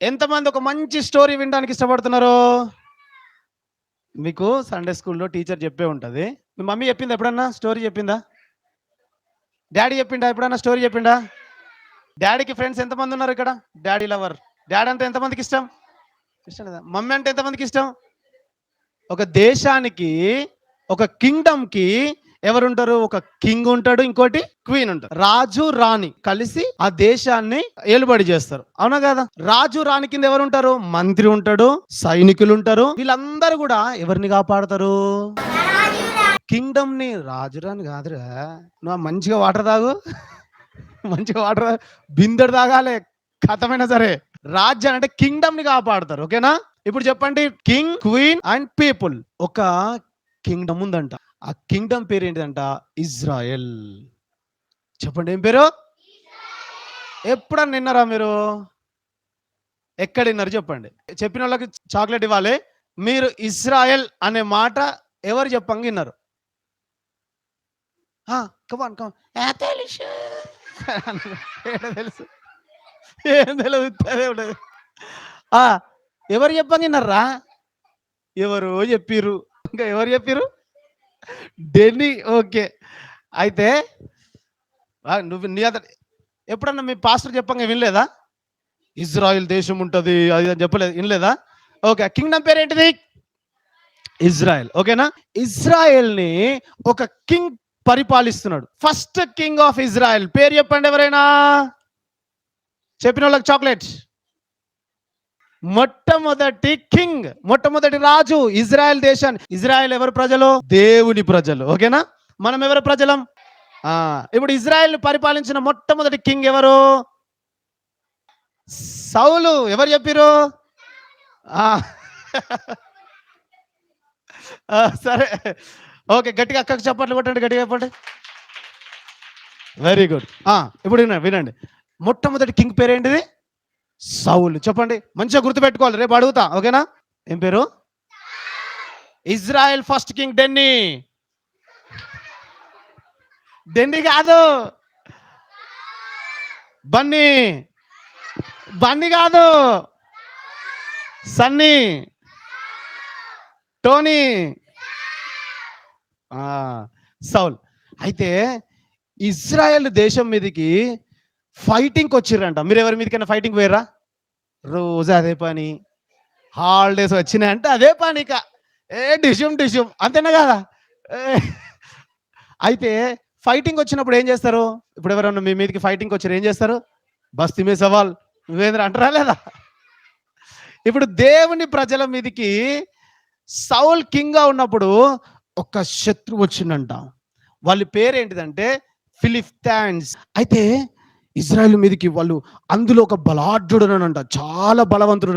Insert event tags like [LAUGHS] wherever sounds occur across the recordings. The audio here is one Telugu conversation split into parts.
ఎంతమంది ఒక మంచి స్టోరీ వినడానికి ఇష్టపడుతున్నారు? మీకు సండే స్కూల్లో టీచర్ చెప్పే ఉంటుంది. మీ మమ్మీ చెప్పిందా ఎప్పుడన్నా? స్టోరీ చెప్పిందా? డాడీ చెప్పిండా? ఎప్పుడన్నా స్టోరీ చెప్పిండా? డాడీకి ఫ్రెండ్స్ ఎంతమంది ఉన్నారు ఇక్కడ? డాడీ లవర్ డాడీ అంటే ఎంతమందికి ఇష్టం? ఇష్టం లేదా? మమ్మీ అంటే ఎంతమందికి ఇష్టం? ఒక దేశానికి ఒక కింగ్డమ్కి ఎవరుంటారు? ఒక కింగ్ ఉంటాడు ఇంకోటి క్వీన్ ఉంటారు. రాజు రాణి కలిసి ఆ దేశాన్ని ఏలుబడి చేస్తారు. అవునా కదా? రాజు రాణి కింద ఎవరు ఉంటారు మంత్రి ఉంటాడు సైనికులు ఉంటారు. వీళ్ళందరూ కూడా ఎవరిని కాపాడతారు? కింగ్డమ్ని రాజు రాణి కాదురా. నువ్వు మంచిగా వాటర్ తాగు. మంచిగా వాటర్ బిందెడు తాగాలి కథమైనా సరే. రాజ్యం అంటే కింగ్డమ్ని కాపాడతారు ఓకేనా? ఇప్పుడు చెప్పండి. King queen and people. ఒక కింగ్డమ్ ఉందంట. ఆ కింగ్డమ్ పేరు ఏంటిదంట ఇజ్రాయెల్. చెప్పండి ఏం పేరు? ఎప్పుడన్నా విన్నారా మీరు? ఎక్కడ విన్నారు చెప్పండి. చెప్పిన వాళ్ళకి చాక్లెట్ ఇవ్వాలి. మీరు ఇజ్రాయెల్ అనే మాట ఎవరు చెప్పంగా విన్నారు? కమాన్ కమాన్ తెలుసు? తెలుసు? ఏం తెలియదు ఎవరు చెప్పంగా విన్నారా? ఎవరు చెప్పిర్రు. ఇంకా ఎవరు చెప్పిర్రు? డెన్నీ ఓకే అయితే నువ్వు నీ అంత ఎప్పుడన్నా మీ పాస్టర్ చెప్పంగా వినలేదా? ఇజ్రాయిల్ దేశం ఉంటుంది అది అని చెప్పలేదు వినలేదా? ఓకే కింగ్డమ్ పేరు ఏంటిది? ఇజ్రాయెల్ ఓకేనా? ఇజ్రాయెల్ని ఒక కింగ్ పరిపాలిస్తున్నాడు. ఫస్ట్ కింగ్ ఆఫ్ ఇజ్రాయెల్ పేరు చెప్పండి ఎవరైనా? చెప్పిన వాళ్ళకి చాక్లెట్స్. మొట్టమొదటి కింగ్ మొట్టమొదటి రాజు ఇజ్రాయెల్ దేశాన్ని ఇజ్రాయెల్ ఎవరు ప్రజలు? దేవుని ప్రజలు. ఓకేనా? మనం ఎవరు ప్రజలం? ఇప్పుడు ఇజ్రాయెల్ పరిపాలించిన మొట్టమొదటి కింగ్ ఎవరు? సౌలు. ఎవరు చెప్పిరు సరే. ఓకే గట్టిగా అక్కకు చప్పట్లు కొట్టండి గట్టిగా చెప్పండి. వెరీ గుడ్ ఇప్పుడు వినండి వినండి. మొట్టమొదటి కింగ్ పేరేంటిది? సౌలు. చెప్పండి మంచిగా గుర్తుపెట్టుకోవాలి. రేపు అడుగుతా ఓకేనా? ఏం పేరు? Israel first king Denny. Denny కాదు. బన్నీ. బన్నీ కాదు. సన్నీ. టోనీ. సౌల్. అయితే ఇజ్రాయెల్ దేశం మీదకి ఫైటింగ్కి వచ్చిర్రంట. మీరు ఎవరి మీదకైనా ఫైటింగ్ పోయారా రోజు అదే పని. హాలిడేస్ వచ్చినాయంటే అదే పని ఇక. ఏ డిష్యూమ్ డిష్యూమ్. అంతేనా కదా? ఏ, అయితే ఫైటింగ్ వచ్చినప్పుడు ఏం చేస్తారు? ఇప్పుడు ఎవరన్నా మీ మీదకి ఫైటింగ్ వచ్చారు ఏం చేస్తారు? బస్తీ మీ సవాల్. నువ్వేంద్ర అంటారా లేదా? ఇప్పుడు దేవుని ప్రజల మీదకి సౌల్ కింగ్గా ఉన్నప్పుడు ఒక శత్రువు వచ్చిందంట వాళ్ళ పేరు ఏంటిదంటే ఫిలిప్తాన్స్ అయితే ఇజ్రాయెల్ మీదకి వాళ్ళు అందులో ఒక బలాఢ్యుడునంట చాలా బలవంతుడు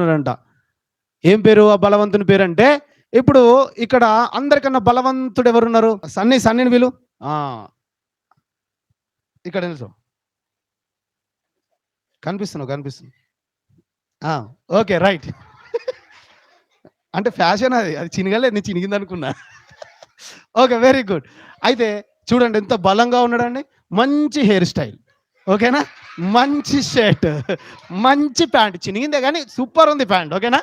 ఏం పేరు ఆ బలవంతుని పేరు అంటే ఇప్పుడు ఇక్కడ అందరికన్నా బలవంతుడు ఎవరున్నారు? సన్నీ సన్నిని వీలు ఇక్కడ నిల్చో. కనిపిస్తున్నావు కనిపిస్తుంది ఆ, ఓకే రైట్. [LAUGHS] అంటే ఫ్యాషన్ అది అది చినగలే నేను చినిగింది అనుకున్నా [LAUGHS] ఓకే వెరీ గుడ్. అయితే చూడండి ఎంత బలంగా ఉన్నాడండి. మంచి హెయిర్ స్టైల్. ఓకేనా? మంచి షర్ట్ మంచి ప్యాంట్ చినిగిందే కానీ సూపర్ ఉంది ప్యాంట్ ఓకేనా?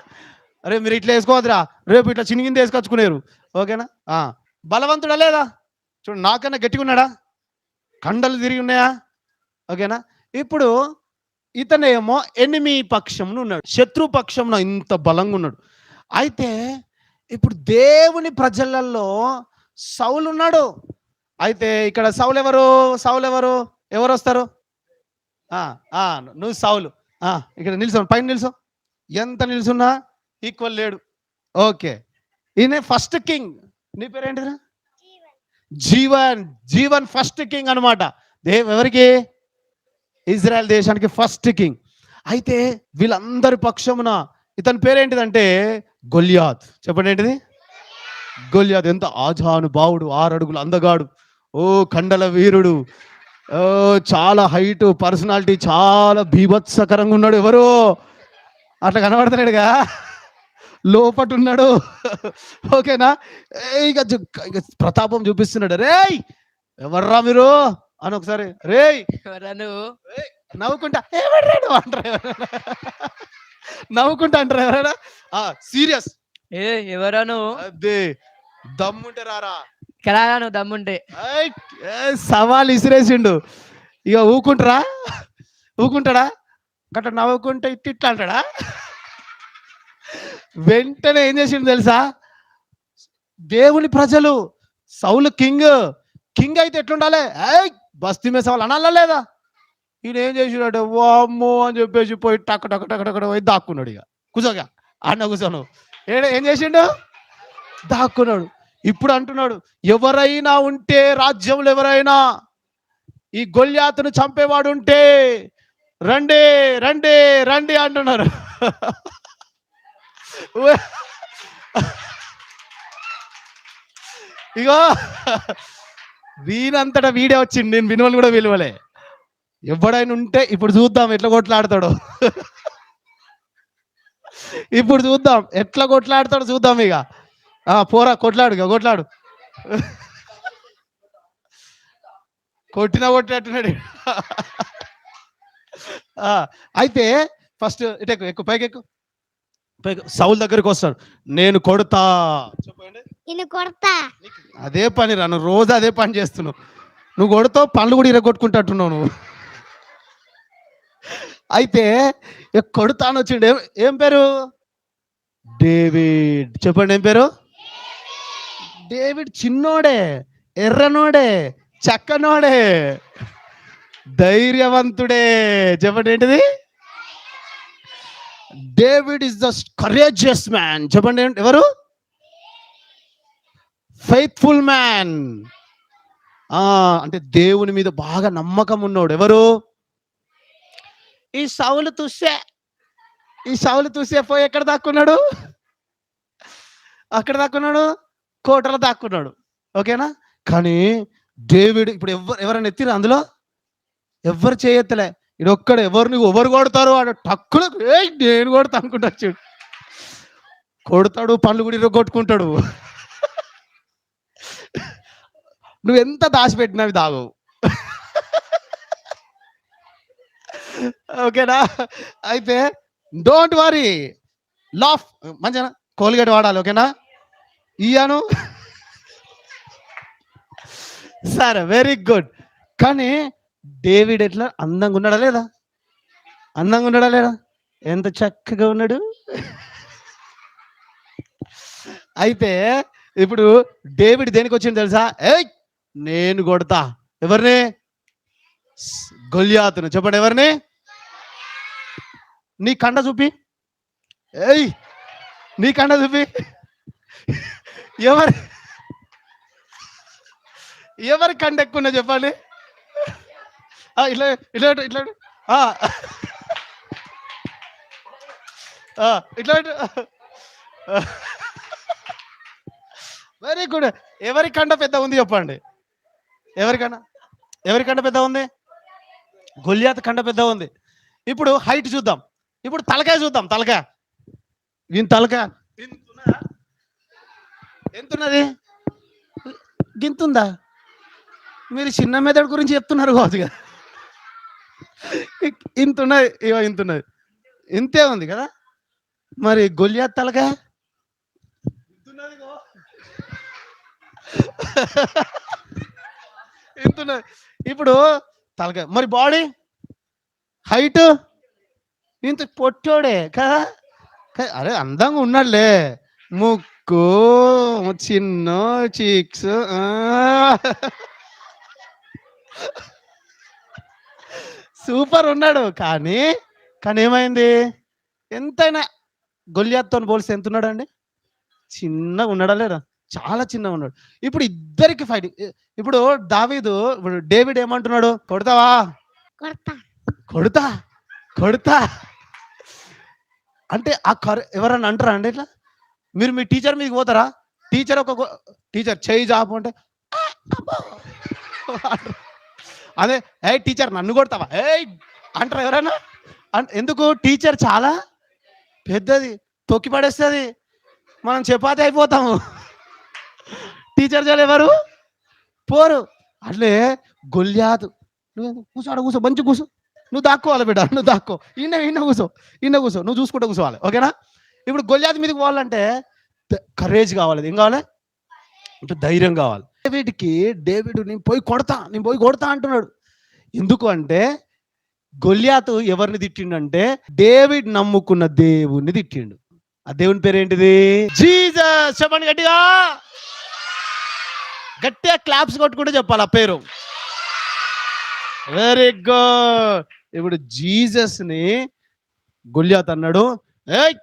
అరే మీరు ఇట్లా వేసుకోవద్దురా. రేపు ఇట్లా చినిగింది వేసుకొచ్చుకునేరు ఓకేనా? బలవంతుడా లేదా? చూడు నాకన్నా గట్టిగా ఉన్నాడా? కండలు తిరిగి ఉన్నాయా? ఓకేనా? ఇప్పుడు ఇతనేమో ఎనిమి పక్షంలో ఉన్నాడు శత్రు పక్షంలో ఇంత బలంగా ఉన్నాడు. అయితే ఇప్పుడు దేవుని ప్రజలలో సౌలు ఉన్నాడు అయితే ఇక్కడ సౌలు ఎవరు? సౌలు ఎవరు? ఎవరు వస్తారు? నువ్వు సౌలు. ఇక్కడ నిల్చో పైన నిల్చో. ఎంత నిల్చున్నా ఈక్వల్ లేడు. ఓకే. ఈయన ఫస్ట్ కింగ్ నీ పేరేంటిరా జీవన్. జీవన్ ఫస్ట్ కింగ్ అనమాట దేవ్ ఎవరికి? ఇజ్రాయెల్ దేశానికి ఫస్ట్ కింగ్ అయితే వీళ్ళందరి పక్షమున ఇతని పేరేంటిదంటే గొల్యాత్ చెప్పండి ఏంటిది? గొల్యాత్ ఎంత ఆజానుభావుడు ఆరడుగులు అందగాడు. ఓ కండల వీరుడు. చాలా హైట్ పర్సనాలిటీ చాలా బీభత్సకరంగా ఉన్నాడు ఎవరు. అట్లా కనబడుతున్నాడుగా లోపట ఉన్నాడు ఓకేనా ఇక ప్రతాపం చూపిస్తున్నాడు. రేయ్ ఎవర్రా మీరు? అని ఒకసారి రేయ్. ఎవరా నువ్వు? నవ్వుకుంటా. ఏమడ్రాడు అంటారు నవ్వుకుంటా అంటారు ఎవరైనా? సీరియస్. ఏ ఎవరో నువ్వు? అదే దమ్ముంటే రారా నువ్వు దమ్ముంటే. సవాల్ ఇసిరేసిండు. ఇక ఊకుంటారా? ఊకుంటాడా? గట్ట నవ్వుకుంటే ఇట్ ఇట్లా అంటాడా? వెంటనే ఏం చేసిండు తెలుసా? దేవుని ప్రజలు సౌలు కింగ్ కింగ్ అయితే ఎట్లుండాలి? బస్తీ మీద సవాల్ అనాలా లేదా? ఈయన ఏం చేసినాడు వామ్మో అని చెప్పేసి పోయి టక్ టక్ టక్ టక్ పోయి దాక్కున్నాడు ఇక కూర్చోగా అన్న కూర్చోను ఏడ ఏం చేసిండు? దాక్కున్నాడు. ఇప్పుడు అంటున్నాడు ఎవరైనా ఉంటే రాజ్యంలో ఎవరైనా ఈ గొల్యాతును చంపేవాడు ఉంటే రండి రండి రండి అంటున్నారు. ఇగో వీనంతటా వీడే వచ్చింది నేను విలువలు కూడా విలువలే. ఎవడైనా ఉంటే ఇప్పుడు చూద్దాం ఎట్లా కొట్లాడతాడు. ఇప్పుడు చూద్దాం ఎట్లా కొట్లాడతాడు చూద్దాం ఇక పోరా కొట్లాడు కొట్లాడు. కొట్టినా కొట్టినట్టున్నాడు. ఆ, అయితే ఫస్ట్ ఇటు ఎక్కు ఎక్కువ పైకి ఎక్కు. పైకి సౌల్ దగ్గరికి వస్తాడు. నేను కొడతా. చెప్పండి. కొడతా. అదే పని రా నువ్వు రోజు అదే పని చేస్తున్నావు. నువ్వు కొడతావు పనులు కూడా ఇరగొట్టుకుంటున్నావు నువ్వు. అయితే ఇక కొడతాను వచ్చిండు ఏం ఏం పేరు? డేవిడ్. చెప్పండి ఏం పేరు? డేవిడ్ చిన్నోడే ఎర్రనోడే చక్కనోడే. ధైర్యవంతుడే. చెప్పండి ఏంటిది David is the courageous man. చెప్పండి ఎవరు? Faithful man. అంటే దేవుని మీద బాగా నమ్మకం ఉన్నోడు. ఎవరు? ఈ సౌలు తుస్సే ఈ సౌలు తుస్సే పోయి ఎక్కడ దాక్కున్నాడు? అక్కడ దాక్కున్నాడు? కోటలో దాక్కున్నాడు. ఓకేనా? కానీ డేవిడ్ ఇప్పుడు ఎవరు ఎవరైనా ఎత్తిరా అందులో? ఎవరు చేయెత్తలే. ఇది ఒక్కడ ఎవరు నువ్వు ఎవరు కొడతారు వాడు టక్కులు ఏ నేను కొడతా అనుకుంటా చూడు. కొడతాడు పండ్లు కూడా కొట్టుకుంటాడు. నువ్వు ఎంత దాచిపెట్టినవి దాగవు ఓకేనా? అయితే డోంట్ వరీ లాఫ్ మంచిగా కోల్గేట్ వాడాలి ఓకేనా? ఇయ్యాను? సరే వెరీ గుడ్ కానీ డేవిడ్ ఎట్లా అందంగా ఉన్నాడా లేదా? అందంగా ఉన్నాడా లేదా? ఎంత చక్కగా ఉన్నాడు. అయితే ఇప్పుడు డేవిడ్ దేనికి వచ్చింది తెలుసా? ఏయ్ నేను కొడతా. ఎవరిని? గొల్యాతును చెప్పండి ఎవరిని? నీ కండ చూపి. ఏయ్ నీ కండ చూపి. ఎవరి? ఎవరి కండ ఎక్కువ చెప్పండి? ఆ, ఇట్లా ఇట్లా ఇట్లా ఇట్లా వెరీ గుడ్ ఎవరి కండ పెద్ద ఉంది చెప్పండి? ఎవరికన్నా ఎవరికండ ఎవరి కండ పెద్ద ఉంది? గొల్యాత్ కండ పెద్ద ఉంది. ఇప్పుడు హైట్ చూద్దాం. ఇప్పుడు తలకాయ చూద్దాం తలకాయ. వీని తలకాయ. ఇంతున్నదా? ఎంతున్నది? గింతుందా? మీరు చిన్న మెదడు గురించి చెప్తున్నారు కావచ్చు ఇంతున్నది ఇగో ఇంతున్నది. ఇంతే ఉంది కదా? మరి గొల్యాత్ తలకాయ ఇంతున్నది ఇప్పుడు తలకాయ మరి బాడీ? హైట్? ఇంత పొట్టోడే కదా? అరే అందంగా ఉన్నాడులే. ముక్కు చిన్న చీక్స్ సూపర్ ఉన్నాడు కానీ కానీ ఏమైంది? ఎంతైనా గొల్యాత్తో పోలిస్తే ఎంత ఉన్నాడు అండి చిన్నగా ఉన్నాడా లేదా? చాలా చిన్నగా ఉన్నాడు. ఇప్పుడు ఇద్దరికి ఫైట్ ఇప్పుడు దావీదు ఇప్పుడు డేవిడ్ ఏమంటున్నాడు? కొడతావా? కొడతా. కొడతా? కొడతా? అంటే ఆ కర్ ఎవరన్నా అంటారా అండి ఇట్లా? మీరు మీ టీచర్ మీదకి పోతారా? టీచర్ ఒక టీచర్ చేయి జాబు అంటే అదే ఏ టీచర్ నన్ను కొడతావా? ఏ అంటారు ఎవరైనా. ఎందుకు? టీచర్ చాలా పెద్దది తొక్కి పడేస్తుంది. మనం చపాతి అయిపోతాము. టీచర్ చాలు ఎవరు? పోరు. అట్లే గొల్యాదు. నువ్వు కూర్చోడ కూర్చో మంచి కూర్చో నువ్వు దాక్కోవాలి బిడ్డ నువ్వు దాక్కో. ఇన్న ఇన్న కూర్చో ఇన్న కూర్చో నువ్వు చూసుకుంటూ కూర్చోవాలి ఓకేనా? ఇప్పుడు గొల్లాది మీదకి పోవాలంటే కరేజ్ కావాలి. ఏం కావాలి? అంటే ధైర్యం కావాలి. డేవిడ్కి డేవిడ్ నేను పోయి కొడతా నేను పోయి కొడతా అంటున్నాడు. ఎందుకు అంటే గొల్యాతు ఎవరిని తిట్టిండంటే డేవిడ్ నమ్ముకున్న దేవుణ్ణి తిట్టిండు. ఆ దేవుని పేరు ఏంటిది? జీజస్ చెప్పండి గట్టిగా. గట్టిగా క్లాప్స్ కొట్టుకుంటే చెప్పాలి ఆ పేరు. వెరీ గుడ్ ఇప్పుడు జీసస్ని గొల్యాత్ అన్నాడు. ఏయ్!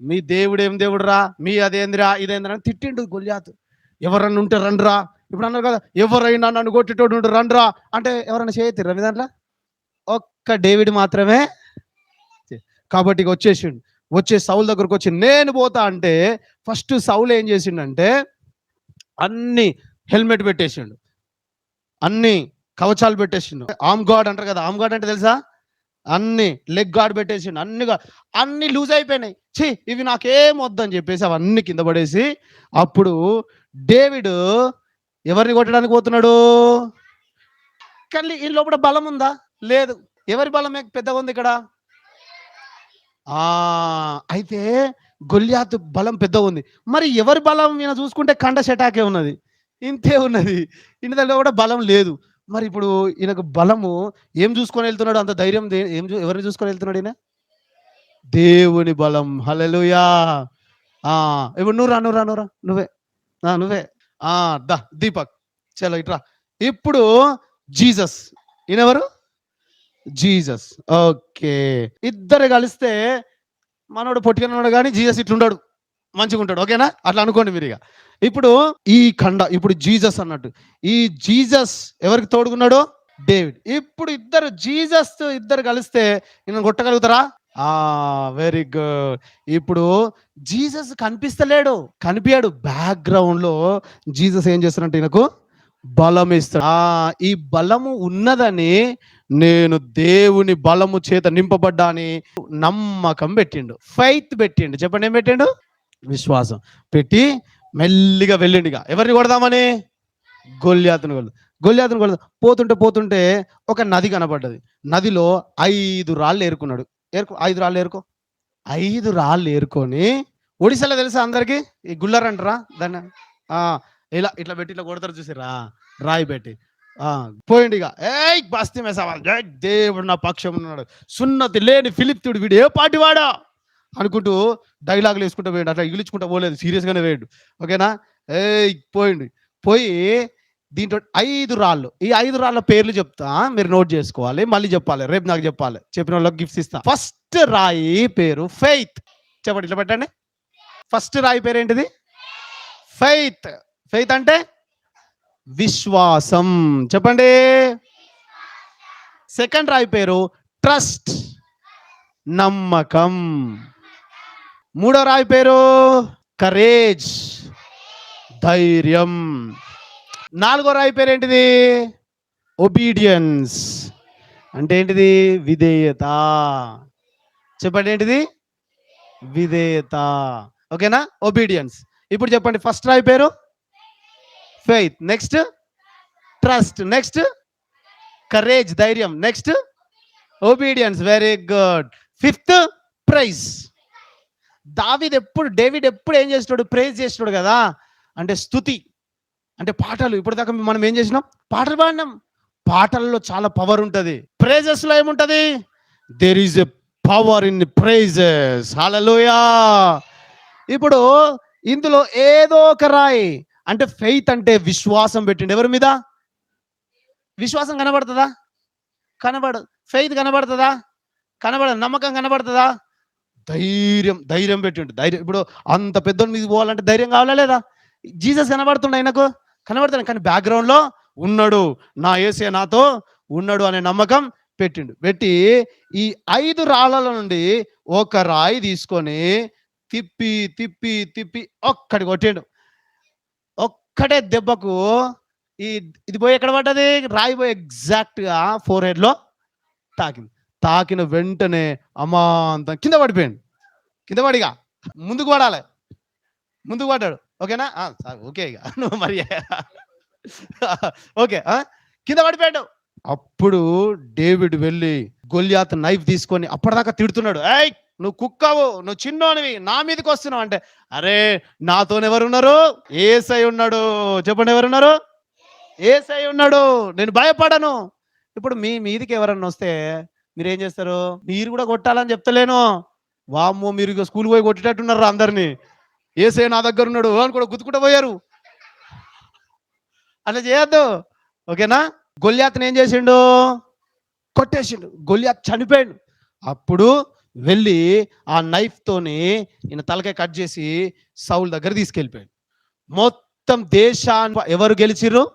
మీ దేవుడు ఏం మీ అదేందిరా? ఇదేందిరా? అని తిట్టిండు గొల్యాత్. ఎవరన్నా ఉంటే రండ్రా. ఇప్పుడు అన్నారు కదా ఎవరైనా నన్ను కొట్టేటోడు ఉంటే రండ్రా. అంటే ఎవరైనా చేయతిర్రా మీ దాంట్లో? ఒక్క డేవిడ్ మాత్రమే కాబట్టి వచ్చేసిండు. వచ్చే సౌల్ దగ్గరకు వచ్చి నేను పోతా అంటే ఫస్ట్ సౌల్ ఏం చేసిండంటే అన్ని హెల్మెట్ పెట్టేసిండు. అన్ని కవచాలు పెట్టేసిండు. ఆమ్ గాడ్ అంటారు కదా ఆమ్ గాడ్ అంటే తెలుసా? అన్ని లెగ్ గార్డ్ పెట్టేసిండు అన్ని అన్ని లూజ్ అయిపోయినాయి. ఛీ ఇవి నాకేం వద్దని చెప్పేసి అవన్నీ కింద పడేసి అప్పుడు డేవిడ్ ఎవరిని కొట్టడానికి పోతున్నాడు? కానీ ఈ లోపల బలం ఉందా? లేదు. ఎవరి బలం పెద్దగా ఉంది ఇక్కడ? ఆ అయితే గొల్యాత్ బలం పెద్దగా ఉంది. మరి ఎవరి బలం ఈయన చూసుకుంటే కండ షటాకే ఉన్నది. ఇంతే ఉన్నది. ఇంటి దగ్గర కూడా బలం లేదు. మరి ఇప్పుడు ఈయనకు బలము ఏం చూసుకొని వెళ్తున్నాడు? అంత ధైర్యం దే- ఏం చూ- ఎవరిని చూసుకొని వెళ్తున్నాడు ఈయన? దేవుని బలం. హలలుయా ఆ ఇప్పుడు నువ్వు రా నువ్వు రా నువ్వు రా. నువ్వే. ఆ, నువ్వే. ఆ దా దీపక్. చలో ఇట్రా ఇప్పుడు జీసస్. ఈయనెవరు? జీసస్. ఓకే. ఇద్దరు కలిస్తే మనోడు పొట్టిగా ఉన్నాడు కానీ జీసస్ ఇట్లుండాడు. మంచిగా ఉంటాడు. ఓకేనా? అట్లా అనుకోండి మీరు ఇక ఇప్పుడు ఈ ఖండ ఇప్పుడు జీసస్ అన్నట్టు. ఈ జీసస్ ఎవరికి తోడుకున్నాడు డేవిడ్. ఇప్పుడు ఇద్దరు జీసస్ ఇద్దరు కలిస్తే నేను కొట్టగలుగుతారా? ఆ వెరీ గుడ్ ఇప్పుడు జీసస్ కనిపిస్తలేడు. కనిపించాడు బ్యాక్గ్రౌండ్లో జీసస్ ఏం చేస్తున్నట్టు ఈయనకు బలం ఇస్తాడు. ఆ ఈ బలము ఉన్నదని నేను దేవుని బలము చేత నింపబడ్డా అని నమ్మకం పెట్టిండు. ఫైత్ పెట్టిండు. చెప్పండి ఏం పెట్టిండు? విశ్వాసం. పెట్టి మెల్లిగా వెళ్ళిండిగా ఎవరిని కొడదామని? గొల్యాతుని కొడదాం. గొల్యాతుని కొడదాం. పోతుంటే పోతుంటే ఒక నది కనపడ్డది. నదిలో ఐదు రాళ్ళు ఏరుకున్నాడు. ఏరుకో ఐదు రాళ్ళు ఏరుకో. ఐదు రాళ్ళు ఏరుకొని ఒడిశాలో తెలుసా అందరికీ? ఈ గుల్లర్ దాన్ని ఇలా ఇట్లా పెట్టి ఇట్లా కొడతారు చూసిరా రాయి పెట్టి. పోయిండు ఇక. ఏ బస్తి మెసవాల్ దేవుడు నా పక్షం ఉన్నాడు సున్నతి లేని ఫిలిప్తుడు వీడు ఏ పాటి వాడా అనుకుంటూ డైలాగులు వేసుకుంటూ పోయాడు. అట్లా ఇగిలించుకుంటూ పోలేదు. సీరియస్గానే వేయండు ఓకేనా ఏయ్ పోయిండు. పోయి దీంట్లో ఐదు రాళ్ళు. ఈ ఐదు రాళ్ళ పేర్లు చెప్తా. మీరు నోట్ చేసుకోవాలి. మళ్ళీ చెప్పాలి. రేపు నాకు చెప్పాలి. చెప్పిన వాళ్ళకి గిఫ్ట్స్ ఇస్తా. ఫస్ట్ రాయి పేరు ఫెయిత్ చెప్పండి. ఇట్లా పెట్టండి. ఫస్ట్ రాయి పేరు ఏంటిది? ఫెయిత్ ఫెయిత్ అంటే విశ్వాసం. చెప్పండి. సెకండ్ రాయి పేరు ట్రస్ట్ నమ్మకం. మూడో రాయి పేరు కరేజ్. ధైర్యం. నాలుగో రాయి పేరు ఏంటిది? ఒబీడియన్స్. అంటే ఏంటిది? విధేయత. చెప్పండి ఏంటిది? విధేయత. ఓకేనా? ఒబీడియన్స్. ఇప్పుడు చెప్పండి ఫస్ట్ రాయి పేరు? Faith. Next? Trust. Next? Courage. ధైర్యం. Next? Obedience. Very good. Fifth? Praise. David ఎప్పుడు డేవిడ్ ఎప్పుడు ఏం చేస్తున్నాడు? ప్రైజ్ చేస్తున్నాడు కదా? అంటే స్థుతి అంటే పాటలు. ఇప్పటిదాకా మనం ఏం చేసినాం? పాటలు పాడినాం. పాటల్లో చాలా పవర్ ఉంటుంది. ప్రేజెస్లో ఏముంటుంది ఏముంటది? There is a power in praises hallelujah ఇప్పుడు ఇందులో ఏదో ఒక రాయి. అంటే ఫెయిత్ అంటే విశ్వాసం పెట్టిండు. ఎవరి మీద? విశ్వాసం కనబడుతుందా? కనబడదు ఫెయిత్ కనబడుతుందా? కనబడదు నమ్మకం కనబడుతుందా? ధైర్యం ధైర్యం పెట్టిండు ధైర్యం. ఇప్పుడు అంత పెద్దోని మీద పోవాలంటే ధైర్యం కావాలా లేదా? జీసస్ కనబడుతుండే ఆయనకు కనబడుతున్నాడు కానీ బ్యాక్గ్రౌండ్లో ఉన్నాడు. నా ఏసే నాతో ఉన్నాడు అనే నమ్మకం పెట్టిండు. పెట్టి ఈ ఐదు రాళ్ళల నుండి ఒక రాయి తీసుకొని తిప్పి తిప్పి తిప్పి ఒక్కడి కొట్టిండు. ఒక్కటే దెబ్బకు ఈ ఇది పోయి ఎక్కడ పడ్డది? రాయి పోయి ఎగ్జాక్ట్గా ఫోర్ హెడ్లో తాకింది. తాకిన వెంటనే అమాంతం కింద పడిపోయాడు. కింద పడిగా ముందుకు పడాలి. ముందుకు పడ్డాడు. ఓకేనా? ఆ, ఓకే ఇక. [LAUGHS] నువ్వు మరి ఓకే ఆ? కింద పడిపోయాడు. అప్పుడు డేవిడ్ వెళ్ళి గొల్యాత్ నైఫ్ తీసుకొని అప్పటిదాకా తిడుతున్నాడు. ఏయ్ నువ్వు కుక్కవు నువ్వు చిన్నోనివి నా మీదకి వస్తున్నావు అంటే అరే నాతో ఎవరున్నారు? ఏసై ఉన్నాడు. చెప్పండి ఎవరున్నారు? ఏసై ఉన్నాడు. నేను భయపడను. ఇప్పుడు మీ మీదికి ఎవరన్నా వస్తే మీరు ఏం చేస్తారు? మీరు కూడా కొట్టాలని చెప్తలేను. వామ్మో మీరు ఇక స్కూల్ పోయి కొట్టేటట్టున్నారు అందరినీ. ఏసే నా దగ్గర ఉన్నాడు అని కూడా గుర్తుకుంటూ పోయారు. అట్లా చేయొద్దు. ఓకేనా? గొల్యాత్ని ఏం చేసిండు? కొట్టేసిండు. గొల్యాత్ చనిపోయాడు. అప్పుడు వెళ్ళి ఆ నైఫ్తోని ఈయన తలకాయ కట్ చేసి సౌల్ దగ్గర తీసుకెళ్ళిపోయాడు. మొత్తం దేశాన్ని ఎవరు గెలిచిర్రు?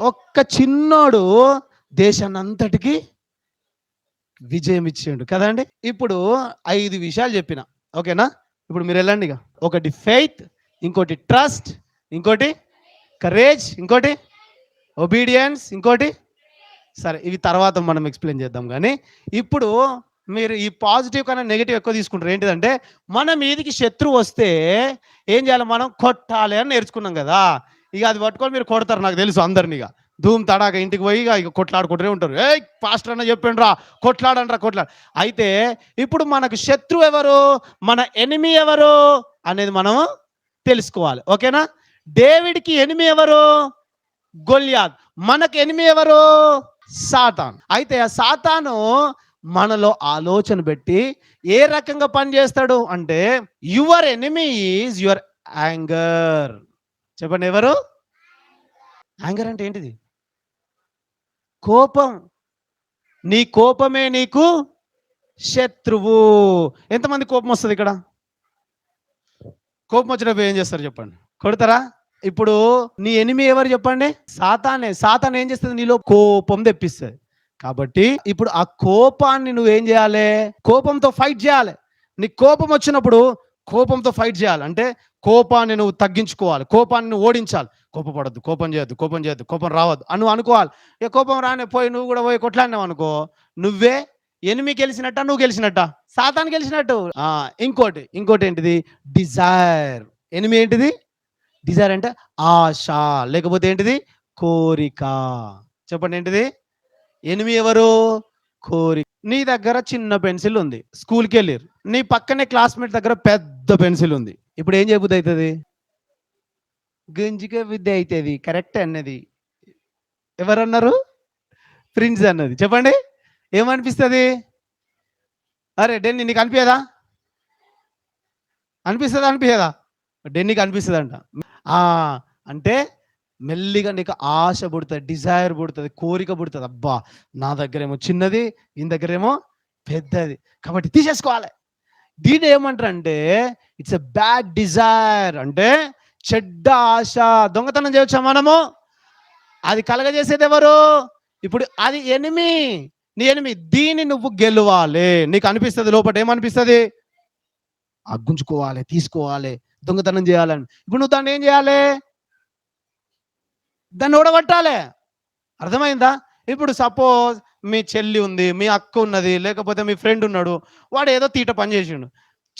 ఒక్క చిన్నోడు దేశాన్ని అంతటికి విజయం ఇచ్చిండు. కదండి ఇప్పుడు ఐదు విషయాలు చెప్పిన. ఓకేనా? ఇప్పుడు మీరు వెళ్ళండి ఇక. ఒకటి ఫెయిత్ ఇంకోటి ట్రస్ట్ ఇంకోటి కరేజ్ ఇంకోటి ఒబీడియన్స్ ఇంకోటి సరే ఇవి తర్వాత మనం ఎక్స్ప్లెయిన్ చేద్దాం కానీ ఇప్పుడు మీరు ఈ పాజిటివ్ కన్నా నెగిటివ్ ఎక్కువ తీసుకుంటారు. ఏంటిదంటే మన మీదికి శత్రువు వస్తే ఏం చేయాలి మనం? కొట్టాలి అని నేర్చుకున్నాం కదా. ఇక అది పట్టుకొని మీరు కొడతారు నాకు తెలుసు అందరిని ఇక. ధూమ్ తడాక ఇంటికి పోయి ఇక కొట్లాడుకుంటూనే ఉంటారు. ఏ పాస్టర్ అన్న చెప్పిండ్రు రా కొట్లాడండ్రా కొట్లాడు. అయితే ఇప్పుడు మనకు శత్రువు ఎవరు? మన ఎనిమి ఎవరు? అనేది మనం తెలుసుకోవాలి. ఓకేనా? డేవిడ్కి ఎనిమి ఎవరు? గొల్యాద్. మనకు ఎనిమి ఎవరు? సాతాన్. అయితే ఆ సాతాను మనలో ఆలోచన పెట్టి ఏ రకంగా పనిచేస్తాడు అంటే your enemy is your anger. చెప్పండి ఎవరు? యాంగర్ అంటే ఏంటిది? కోపం. నీ కోపమే నీకు శత్రువు. ఎంతమంది కోపం వస్తుంది ఇక్కడ? కోపం వచ్చినప్పుడు ఏం చేస్తారు చెప్పండి. కొడతారా? ఇప్పుడు నీ ఎనిమి ఎవరు చెప్పండి? సాతానే. సాతాన్ ఏం చేస్తుంది? నీలో కోపం తెప్పిస్తుంది. కాబట్టి ఇప్పుడు ఆ కోపాన్ని నువ్వేం చేయాలి? కోపంతో ఫైట్ చేయాలి. నీ కోపం వచ్చినప్పుడు కోపంతో ఫైట్ చేయాలి. అంటే కోపాన్ని నువ్వు తగ్గించుకోవాలి కోపాన్ని నువ్వు ఓడించాలి. కోపపడద్దు కోపం చేయొద్దు కోపం చేయొద్దు కోపం రావద్దు అని నువ్వు అనుకోవాలి. ఏ కోపం రానే పోయి నువ్వు కూడా పోయి కొట్లాడినావు అనుకో నువ్వే ఎనిమి గెలిచినట్ట నువ్వు గెలిచినట్ట? సాతాన్ గెలిచినట్టు. ఇంకోటి ఇంకోటి ఏంటిది? డిజైర్. ఎనిమి ఏంటిది? డిజైర్ అంటే ఆశ లేకపోతే ఏంటిది? కోరిక. చెప్పండి ఏంటిది? ఎనిమి ఎవరు? కోరిక నీ దగ్గర చిన్న పెన్సిల్ ఉంది స్కూల్కి వెళ్ళారు నీ పక్కనే క్లాస్మేట్ దగ్గర పెద్ద పెన్సిల్ ఉంది. ఇప్పుడు ఏం చెబుద్ది అవుతుంది గంజిక విద్య అవుతుంది కరెక్ట్ అన్నది. ఎవరన్నారు? ప్రిన్స్ అన్నది. చెప్పండి ఏమనిపిస్తుంది? అరే డెన్ని నీకు అనిపించదా అనిపిస్తుందా అనిపించదా డెన్నికి అనిపిస్తుంది అంట అంటే మెల్లిగా నీకు ఆశ పుడుతుంది డిజైర్ పుడుతుంది కోరిక పుడుతుంది. అబ్బా నా దగ్గరేమో చిన్నది ఈ దగ్గరేమో పెద్దది. కాబట్టి తీసేసుకోవాలి. దీని ఏమంటారు అంటే ఇట్స్ ఎ బ్యాడ్ డిజైర్ అంటే చెడ్డ ఆశ. దొంగతనం చేయొచ్చా మనము? అది కలగజేసేది ఎవరు? ఇప్పుడు అది ఎనిమి నీ ఎనిమి దీన్ని నువ్వు గెలవాలి. నీకు అనిపిస్తుంది లోపల ఏమనిపిస్తుంది? అగ్గుంచుకోవాలి తీసుకోవాలి దొంగతనం చేయాలని. ఇప్పుడు నువ్వు దాన్ని ఏం చేయాలి? దాన్ని ఓడగొట్టాలి అర్థమైందా? ఇప్పుడు సపోజ్ మీ చెల్లి ఉంది మీ అక్క ఉన్నది లేకపోతే మీ ఫ్రెండ్ ఉన్నాడు వాడు ఏదో తీట పని చేసిండు.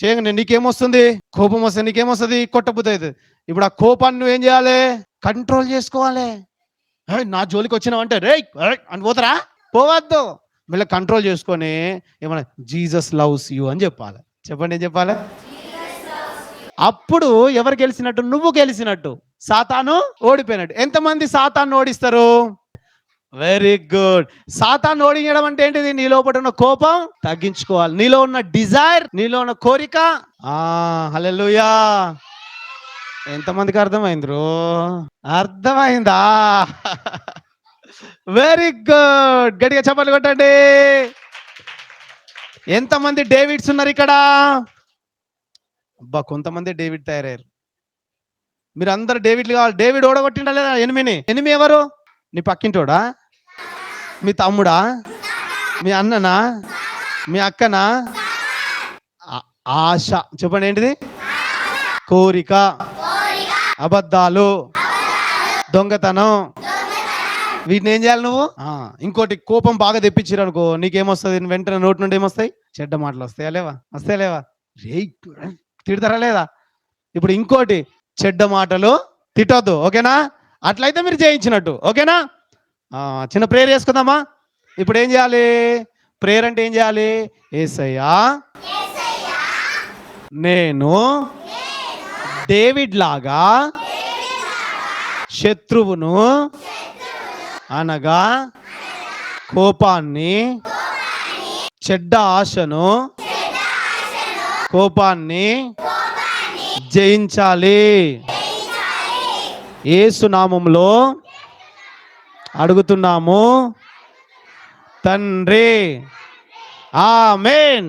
చేయగానే నీకేమొస్తుంది? కోపం వస్తే నీకేమొస్తుంది? కొట్టబుద్ధి అవుతుంది ఇప్పుడు ఆ కోపాన్ని నువ్వేం చేయాలి? కంట్రోల్ చేసుకోవాలి. "ఏయ్, నా జోలికి వచ్చినావంటే రే అని పోతారా? పోవద్దు. మళ్ళీ కంట్రోల్ చేసుకొని ఏమన్నా జీసస్ లవ్స్ యూ అని చెప్పాలి. చెప్పండి ఏం చెప్పాలి? అప్పుడు ఎవరు గెలిచినట్టు? నువ్వు గెలిచినట్టు. సాతాను ఓడిపోయినట్టు ఎంతమంది సాతాన్ని ఓడిస్తారు? వెరీ గుడ్ సాతాను ఓడించడం అంటే ఏంటిది? నీ లోపల ఉన్న కోపం తగ్గించుకోవాలి. నీలో ఉన్న డిజైర్ నీలో ఉన్న కోరిక. ఆ ఎంతమందికి అర్థమైంది రో అర్థమైందా? వెరీ గుడ్ గట్టిగా చెప్పాలి కొట్టండి. ఎంతమంది డేవిడ్స్ ఉన్నారు ఇక్కడ? అబ్బా కొంతమంది డేవిడ్ తయారయ్యారు. మీరు అందరు డేవిడ్ కావాలి. డేవిడ్ ఓడగొట్టిండా లేదా ఎనిమిని. ఎనిమి ఎవరు? నీ పక్కింటోడా? మీ తమ్ముడా? మీ అన్ననా? మీ అక్కనా? ఆశ. చెప్పండి ఏంటిది? కోరిక. అబద్ధాలు. దొంగతనం. వీటిని ఏం చేయాలి నువ్వు? ఇంకోటి కోపం బాగా తెప్పించారు అనుకో నీకేమొస్తుంది? వెంటనే నోటి నుండి ఏమొస్తాయి? చెడ్డ మాటలు వస్తాయా లేవా? వస్తాయా లేవా? రే తిడతారా లేదా? ఇప్పుడు ఇంకోటి చెడ్డ మాటలు తిట్టొద్దు ఓకేనా? అట్లయితే మీరు జయించినట్టు ఓకేనా? చిన్న ప్రేయర్ చేసుకుందామా? ఇప్పుడు ఏం చేయాలి? ప్రేయర్ అంటే ఏం చేయాలి? ఏసయ్యా. నేను డేవిడ్ లాగా శత్రువును అనగా కోపాన్ని చెడ్డ ఆశను కోపాన్ని జయించాలి. ఏసునామంలో అడుగుతున్నాము తండ్రి. ఆమెన్.